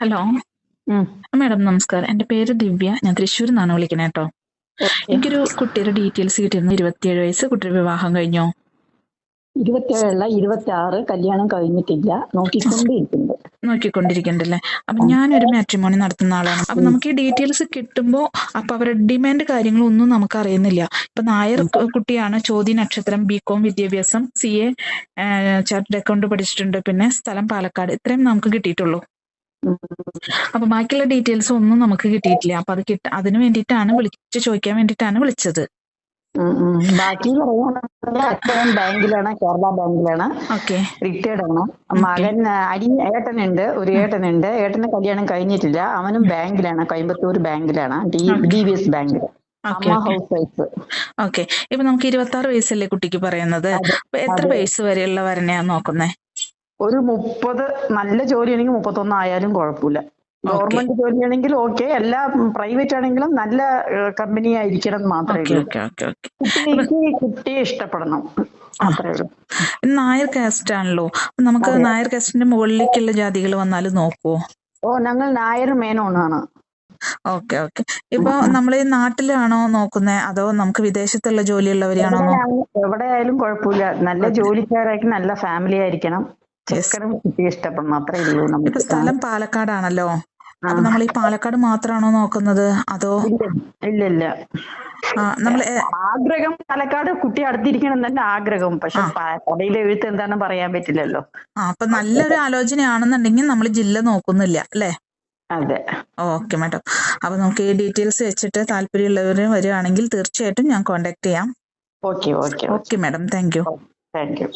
Hello. Madam നമസ്കാരം. എന്റെ പേര് ദിവ്യ. ഞാൻ തൃശ്ശൂരിൽ നിന്നാണ് വിളിക്കുന്നത് കേട്ടോ. എനിക്കൊരു കുട്ടിയുടെ ഡീറ്റെയിൽസ് കിട്ടിയിരുന്നു. ഇരുപത്തിയേഴ് വയസ്സ് കുട്ടിയുടെ വിവാഹം കഴിഞ്ഞോ. ഇരുപത്തിയേഴല്ല ഇരുപത്തി ആറ് കല്യാണം കഴിഞ്ഞിട്ടില്ല. നോക്കിക്കൊണ്ടിരിക്കുന്നത് നോക്കിക്കൊണ്ടിരിക്കണ്ടല്ലേ അപ്പൊ ഞാനൊരു മാട്രിമോണി നടത്തുന്ന ആളാണ്. അപ്പൊ നമുക്ക് ഈ ഡീറ്റെയിൽസ് കിട്ടുമ്പോ അപ്പൊ അവരുടെ ഡിമാൻഡ് കാര്യങ്ങളൊന്നും നമുക്ക് അറിയുന്നില്ല ഇപ്പൊ നായർ കുട്ടിയാണ്. ചോദ്യ നക്ഷത്രം ബി കോം വിദ്യാഭ്യാസം സി എ ചാർട്ടഡ് അക്കൗണ്ട് പഠിച്ചിട്ടുണ്ട്. പിന്നെ സ്ഥലം പാലക്കാട്. ഇത്രയും നമുക്ക് കിട്ടിയിട്ടുള്ളൂ. അപ്പൊ ബാക്കിയുള്ള ഡീറ്റെയിൽസ് ഒന്നും നമുക്ക് കിട്ടിയിട്ടില്ല. അപ്പൊ അത് കിട്ട അതിന് വേണ്ടിയിട്ടാണ് വിളിച്ച് ചോദിക്കാൻ വേണ്ടിയിട്ടാണ് വിളിച്ചത്. ബാക്കി അച്ഛൻ ബാങ്കിലാണ് കേരള ബാങ്കിലാണ്. ഓക്കെ. റിട്ടയർഡ് ആണ്. മകൻ അരി ഏട്ടനുണ്ട് ഒരു ഏട്ടനുണ്ട്. ഏട്ടന് കല്യാണം കഴിഞ്ഞിട്ടില്ല. അവനും ബാങ്കിലാണ് കോയമ്പത്തൂർ ബാങ്കിലാണ്. ഡി ബി എസ് ബാങ്കിൽ ഓക്കെ ഇപ്പൊ നമുക്ക് ഇരുപത്തി ആറ് വയസ്സല്ലേ കുട്ടിക്ക് പറയുന്നത്? എത്ര. വയസ്സ് വരെയുള്ള വരനെയാ നോക്കുന്നേ? ഒരു മുപ്പത് നല്ല ജോലിയാണെങ്കിൽ മുപ്പത്തൊന്ന് ആയാലും കുഴപ്പമില്ല. ഗവൺമെന്റ് ജോലിയാണെങ്കിൽ ഓക്കെ എല്ലാ പ്രൈവറ്റ് ആണെങ്കിലും നല്ല കമ്പനി ആയിരിക്കണം മാത്രമേ കുട്ടിക്ക് കുട്ടിയെ ഇഷ്ടപ്പെടണം. അത്രേ ഉള്ളൂ. നായർ കാസ്റ്റ് ആണല്ലോ. നമുക്ക് നായർ കാസ്റ്റിന്റെ മുകളിലേക്കുള്ള ജാതികൾ വന്നാൽ നോക്കുവോ? ഓ ഞങ്ങൾ നായർ മേനോണാണ് ഓക്കെ ഓക്കെ ഇപ്പൊ നമ്മൾ ഈ നാട്ടിലാണോ നോക്കുന്നത് അതോ നമുക്ക് വിദേശത്തുള്ള ജോലിയുള്ളവരെയാണോ എവിടെ ആയാലും കുഴപ്പമില്ല. നല്ല ജോലിക്കാരായിരിക്കും നല്ല ഫാമിലി ആയിരിക്കണം. കുട്ടിയെ മാത്രമേ ഉള്ളൂ നമുക്ക് സ്ഥലം പാലക്കാടാണല്ലോ. അപ്പൊ നമ്മൾ ഈ പാലക്കാട് മാത്രമാണോ നോക്കുന്നത്? അതോ ഇല്ല ഇല്ല നമ്മൾ ആഗ്രഹം പാലക്കാട് കുട്ടി അടുത്തിരിക്കണം തന്നെ ആഗ്രഹം. പക്ഷെ കടയിലെ എഴുത്ത് എന്താണെന്ന് പറയാൻ പറ്റില്ലല്ലോ. ആ അപ്പൊ നല്ലൊരു ആലോചനയാണെന്നുണ്ടെങ്കിൽ നമ്മൾ ജില്ല നോക്കുന്നില്ല അല്ലേ? അതെ. Okay madam. അപ്പൊ നമുക്ക് ഈ ഡീറ്റെയിൽസ് വെച്ചിട്ട് താല്പര്യമുള്ളവർ വരികയാണെങ്കിൽ തീർച്ചയായിട്ടും ഞാൻ കോണ്ടാക്ട് ചെയ്യാം. Okay okay okay. Madam. Thank you. Thank you.